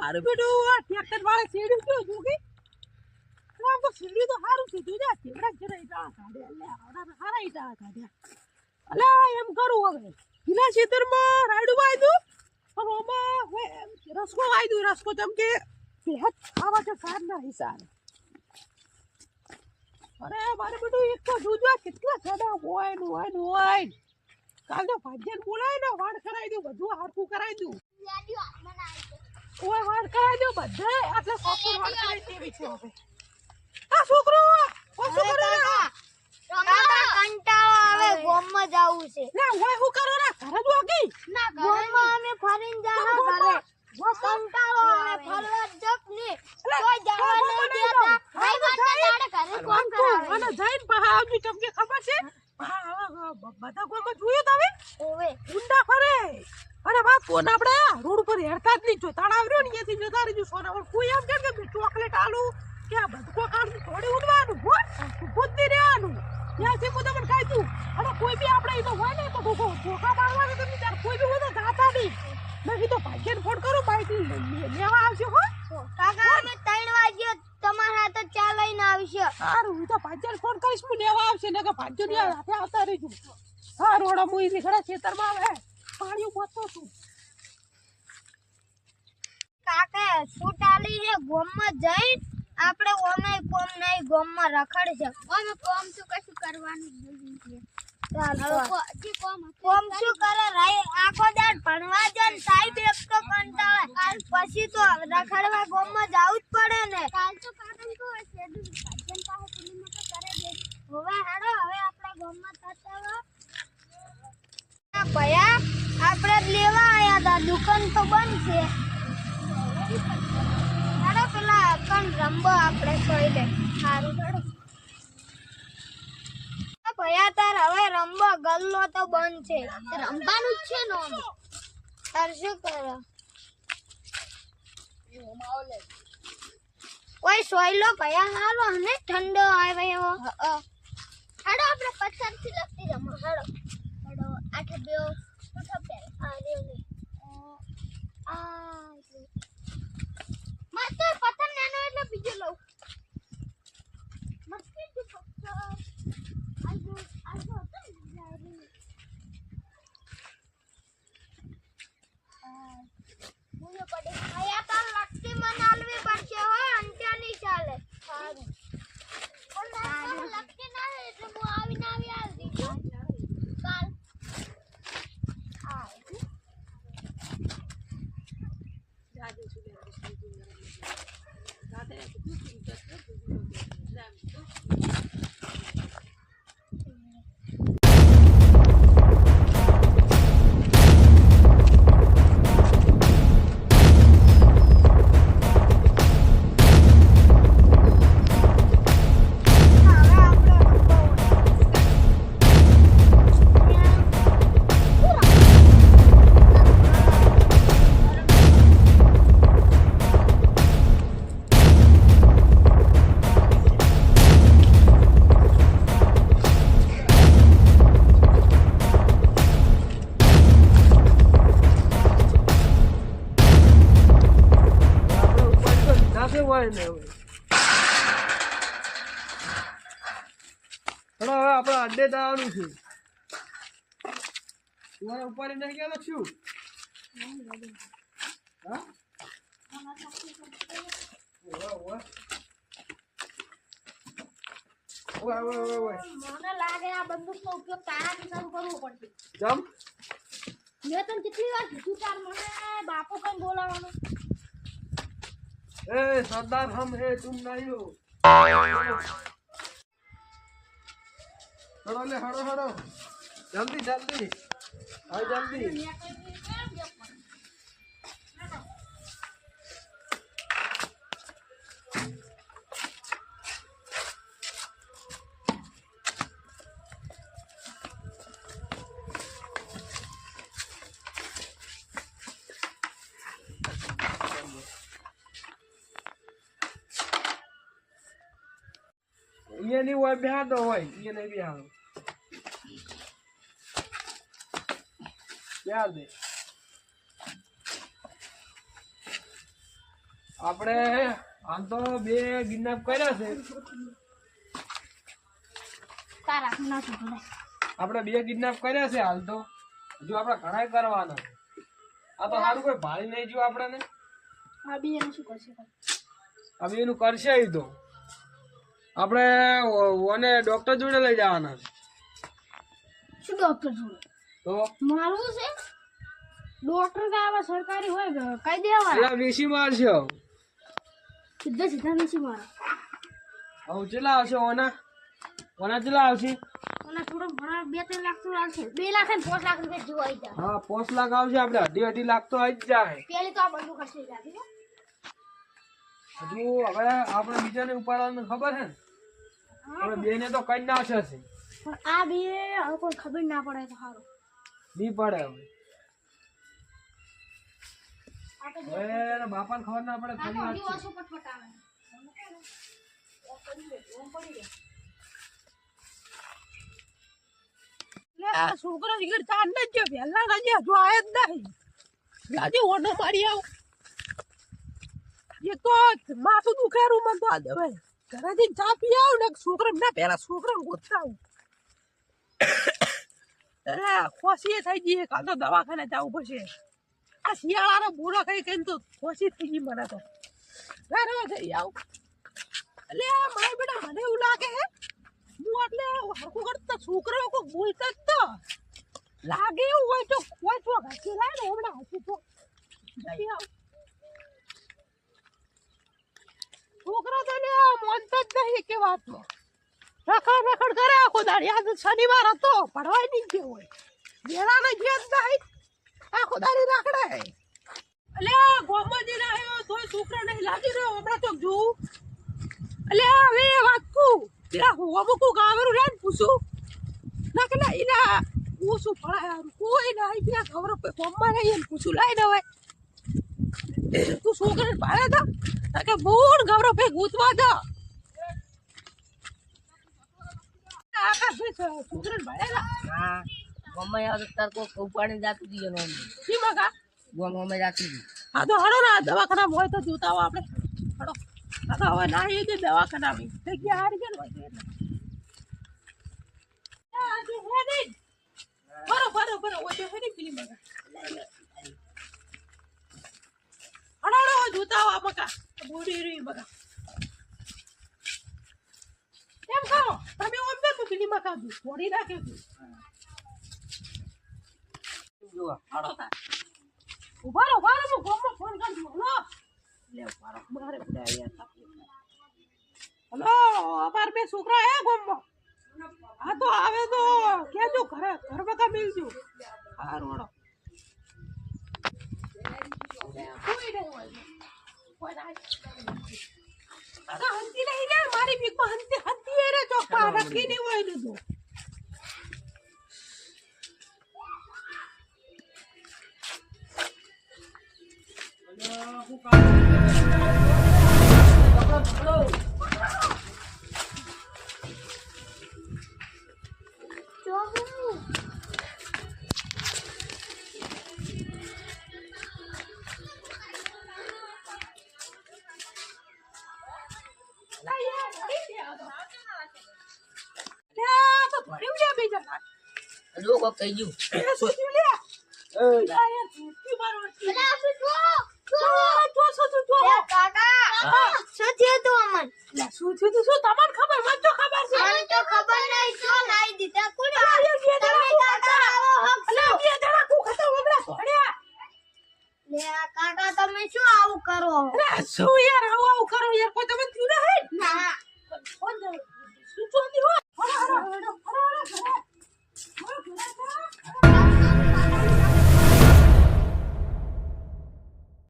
મારું બેટું આ ટ્રેક્ટર વાળે સીડી કેવું છું કે? આમ તો સીડી તો સારું છે ચેવડા જરા ઈટા કાઢ્યા લે આવડા તો સારા ઈટા કાઢ્યા અલે એમ કરું હવે. કિના ખેતરમાં રાયડું વાયદું? હવે એમ રસકો વાયદું, રસકો જેમ કે ભેટ ખાવા કે સારના હિસાબ. અરે, મારે બેટું એક તો જોજો કેટલા સાડા હોય ને હોય ને હોય. કાલ તો ભાજ્યન બોલાય ને, વાળ કરાવી દઉં, બધું હારખું કરાવી દઉં. ઓય વાળ કરાવી દો બધે. આટલે સોફ્ટ વાળ કરાવી દેવી છે હવે. આ છોકરો ઓ છોકરો કાકા કંટાળો આવે ગોમમાં જાવું છે. ના ઓય હું કરો ના ઘરે જો ના ગોમમાં અમે ફરીન જાહા ઘરે. કંટાળો આવે. ફરવા જક ને. કોઈ જવા નહીં દેતા. ભાઈ વાટે દાડે ઘરે કોમ કરાવે. અને જઈને પાહા આવજો તમને ખબર છે? હા હા બધા ગોમાં જોયું તમે? ઓવે. કોણ આપણે રોડ ઉપર હેરતા જ નહીં. જો તાળાવ રહ્યો ને અહીંયાથી જતા રહીજો સોના પણ કોઈ એમ કેમ કે ચોકલેટ આલુ? કે આ બધકો કાઢી થોડી ઉડવાનું હો? બુદ્ધિ રહેવાનું. ત્યાંથી હું તમને કહી દઉં અને કોઈ બી આપણે એ તો હોય ને તો ધોકો મારવાનું તમને ત્યારે કોઈ બી હોય તો ગાતા નહીં. મેં કીધું ભાગ્યને ફોન કરું બાઈક લેવા આવશે હો. કાકા અમે ત્રણ વાગ્યો તમારા હાથે ચા લઈને આવશે. સારું હું તો ભાગ્યને ફોન કરીશ હું લેવા આવશે ને કે ભાગ્યની હાથે આવતા રહીજો હા રોડા મુઈ નીકળે ખેતરમાં આવે. પાણી બોતો છું કાકા છૂટાલી છે ગોમમાં જઈ આપણે ઓમે કોમ નહીં ગોમમાં રખડ છે ઓમે કોમ તો કશું કરવાનું નથી. કોમ શું કરે? રાઈ આખો દાડ ભણવા જાય ને સાહેબ એક તો કંટાળે. કાલ પછી તો રખડવા ગોમમાં જવું જ પડે ને. કાલ તો કાકા કો શેડું ભજન પાસે પુલીમાં તો કરે દે હવે હાડો હવે આપણા ગોમમાં થતા ભયા આપણે લેવા આયા હતા દુકાન તો બંધ છે હાડો પેલા કણ આપણે સોઈ લે સારું હાડો ભયા તાર હવે રંબો ગલ્લો તો બંધ છે. રમવાનું જ છે નો તાર શું કરો? કોઈ સોયલો ભયા હારો અને ઠંડો આવે એવો. હાડો આપણે પથ્થરથી લગતી રમો હાડો હાડો આઠ બે 哎，不对劲的。હવે આપણે અડ્ડે જવાનું છે. તું ઉપાડી નહીં ગયેલો છું હા? મને લાગે આ બંદૂક નો ઉપયોગ તારા કિસ્સા કરવો પડશે. જમ મેં તને કેટલી વાર મને બાપુ કઈ બોલાવવાનો. એ સરદાર હમ હે તુમ નહીં હડો લે હડો હડો જલ્દી જલ્દી. હવે જલ્દી. અહીંયા નહીં હોય બેહાડો હોય અહીંયા નહીં બેહાડો બેહાડ દે આપણે આમ તો બે ગિરનાપ કર્યા છે આપણે બે કિડનેપ કર્યા છે હાલ તો હજુ આપણે ઘણા કરવાના આ તો સારું કોઈ ભાળી નહીં જો આપણને આ બી એનું શું કરશે આ બી એનું કરશે એ તો આપણે ઓને ડોક્ટર જોડે લઈ જવાના છે. શું ડોક્ટર જોડે? તો? મારું છે? ડોક્ટર તો આવા સરકારી હોય કે કઈ દેવા એટલે વીસી મારશે સીધા સીધા નથી માર હવે ચેલા આવશે ઓના? ઓના ચેલા આવશે? ઓના થોડો ઘણા બે ત્રણ લાખ તો આવશે. બે લાખ ને પાંચ લાખ રૂપિયા જેવું આવી જાય. હા પાંચ લાખ આવશે આપણે અઢી અઢી લાખ તો આવી જ જાય. પેલી તો આ બધું જાય હજુ હવે આપણે બીજાને ઉપાડવાનું ખબર છે ને? હવે બેને તો કઈ નાખશે છે પણ આ બે હવે કોઈ ખબર ના પડે તો સારું બી પડે હવે. બાપાને ખબર ના પડે આ વાત છે. છોકરો ચાર ને જ વહેલા ના જે હજુ આયા જ નહીં. રાજી ઓનો મારી આવ. એ તો માથું દુખેરું મન તો આ દેવાય ઘરે જઈને ચા આવ ને છોકરા ના, પેલા છોકરા ગોતતા આવું. અરે ખોસી થઈ ગઈ કાલ તો દવાખાને જવું પડશે. આ શિયાળાનો બુરો કઈ કઈ તો ખોસી થઈ ગઈ મને તો. ઘરે થઈ આવ. એટલે મારા બેટા, મને એવું લાગે હે. હું એટલે હરખું કરતા છોકરાઓ કોઈ બોલતા જ તો. લાગે એવું હોય તો કોઈ તો હસી લાય ને, હમણાં હસી તો. જઈ આવ. છોકરા તો ને માનતા જ નહીં કે વાતનો રખડ રખડ કરે આખો દાડી. આજ શનિવાર હતો, ભણવાય નહીં ગયો હોય. વેળાને ગયા જ નહીં આખો દાડી રાખડે. એટલે ગોમમાં ના આવ્યો તોય છોકરા નહીં લાગી રહ્યો, હમણાં તો જોઉં. એટલે હવે વાત કહું પેલા હું અમુક ગામરું લઈને પૂછું. ના કે ના એના હું શું ભણાય કોઈ ના આવી ગયા ખબર ગોમમાં નહીં એને પૂછું. લાઈને હવે. તું છોકરાને ભાડે હતા ના કે બોલ ગૌરવ ભાઈ ગૂંચવા હડો દવાખાના હોય તો જોતા આપણે. હવે ના એ દવાખાના બી જગ્યા હારી બરો બરો બરો તો હે નહીં પેલી મગા હડો હડો જોતા આવો આ બોડી રહી મગા એમ કહો તમે ઓમ તો પેલી મગા બોડી રાખે જોવા હડો તા ઊભા રહો હું ગોમમાં ફોન કરી દઉં હલો લે ઊભા રહો. મારે બધા અહીંયા તકલીફ હલો અમાર બે છોકરા હે ગોમો હા તો આવે તો કેજો ઘરે ઘર હડો કોઈ નહીં હોય મારી બીકમાં હંતી હંતી એ રે ચોપ્પા રખી જો કોક. થઈ ગયું કાકા તમે શું આવું કરો? શું યાર આવું આવું કરો યાર? કોઈ થયું 妈 妈